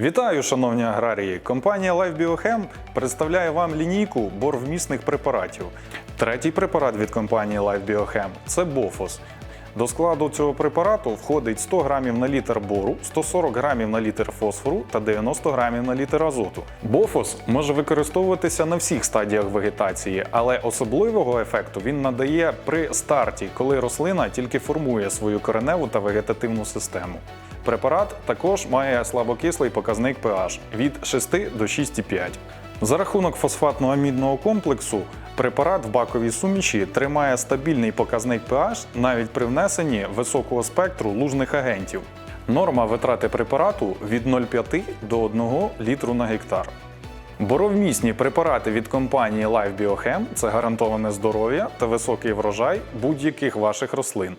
Вітаю, шановні аграрії! Компанія LifeBioChem представляє вам лінійку борвмісних препаратів. Третій препарат від компанії LifeBioChem – це Бофос. До складу цього препарату входить 100 грамів на літр бору, 140 грамів на літр фосфору та 90 грамів на літр азоту. Бофос може використовуватися на всіх стадіях вегетації, але особливого ефекту він надає при старті, коли рослина тільки формує свою кореневу та вегетативну систему. Препарат також має слабокислий показник pH від 6 до 6,5. За рахунок фосфатно-амідного комплексу препарат в баковій суміші тримає стабільний показник pH навіть при внесенні високого спектру лужних агентів. Норма витрати препарату від 0,5 до 1 літру на гектар. Боровмісні препарати від компанії LifeBioChem – це гарантоване здоров'я та високий врожай будь-яких ваших рослин.